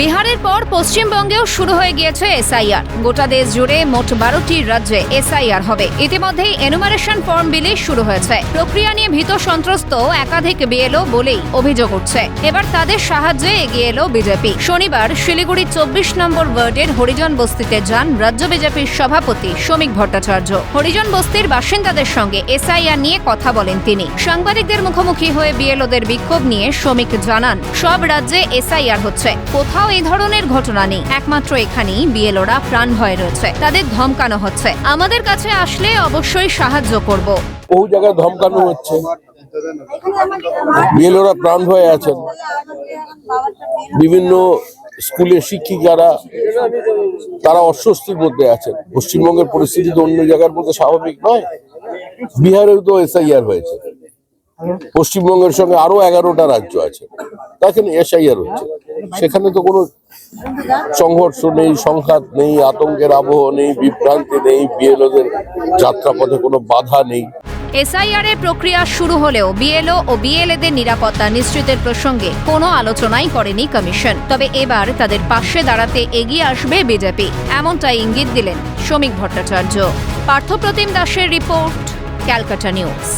বিহারের পর পশ্চিমবঙ্গেও শুরু হয়ে গিয়েছে এসআইআর গোটা দেশ জুড়ে মোট বারোটি রাজ্যে এসআইআর হবে। ইতিমধ্যেই এনুমারেশন ফর্ম বিলি শুরু হয়েছে। প্রক্রিয়া নিয়ে ভীত সন্ত্রস্ত একাধিক বিএলও বলেই অভিযোগ উঠছে। এবার তাদের সাহায্যে এগিয়ে এলো বিজেপি শনিবার শিলিগুড়ি চব্বিশ নম্বর ওয়ার্ডের হরিজন বস্তিতে যান রাজ্য বিজেপির সভাপতি শ্রমিক ভট্টাচার্য। হরিজন বস্তির বাসিন্দাদের সঙ্গে এসআইআর নিয়ে কথা বলেন তিনি। সাংবাদিকদের মুখোমুখি হয়ে বিএলওদের বিক্ষোভ নিয়ে শ্রমিক জানান, সব রাজ্যে এসআইআর হচ্ছে। কোথাও এই ধরনের ঘটনা নেই। একমাত্র এখানেই বিএলওরা প্রাণ ভয়ে রয়েছে। তাদের ধমকানো হচ্ছে। আমাদের কাছে আসলে অবশ্যই সাহায্য করব। বহু জায়গায় ধমকানো হচ্ছে। বিএলওরা প্রাণ হয়ে আছেন। বিভিন্ন স্কুলের শিক্ষিকারা, তারা অস্বস্তির মধ্যে আছেন। পশ্চিমবঙ্গের পরিস্থিতি তো অন্য জায়গার মধ্যে স্বাভাবিক নয়। বিহারেও তো এসআইআর হয়েছে। পশ্চিমবঙ্গের সঙ্গে আরও এগারোটা রাজ্য আছে। দেখেন এসআইআর হচ্ছে। সেখানে তো কোনো সংঘর্ষ নেই, সংঘাত নেই, আতঙ্কের আবহ নেই, বিভ্রান্তি নেই, বিএলওদের যাত্রাপথে কোনো বাধা নেই। এসআইআর এর প্রক্রিয়া শুরু হলেও বিএলও ও বিএলএদের নিরাপত্তা নিশ্চিতের প্রসঙ্গে কোনো আলোচনাই করেনি কমিশন। তবে এবার তাদের পাশে দাঁড়াতে এগিয়ে আসবে বিজেপি। এমনটাই ইঙ্গিত দিলেন শ্রমিক ভট্টাচার্য। পার্থপ্রতিম দাসের রিপোর্ট, ক্যালকাটা নিউজ।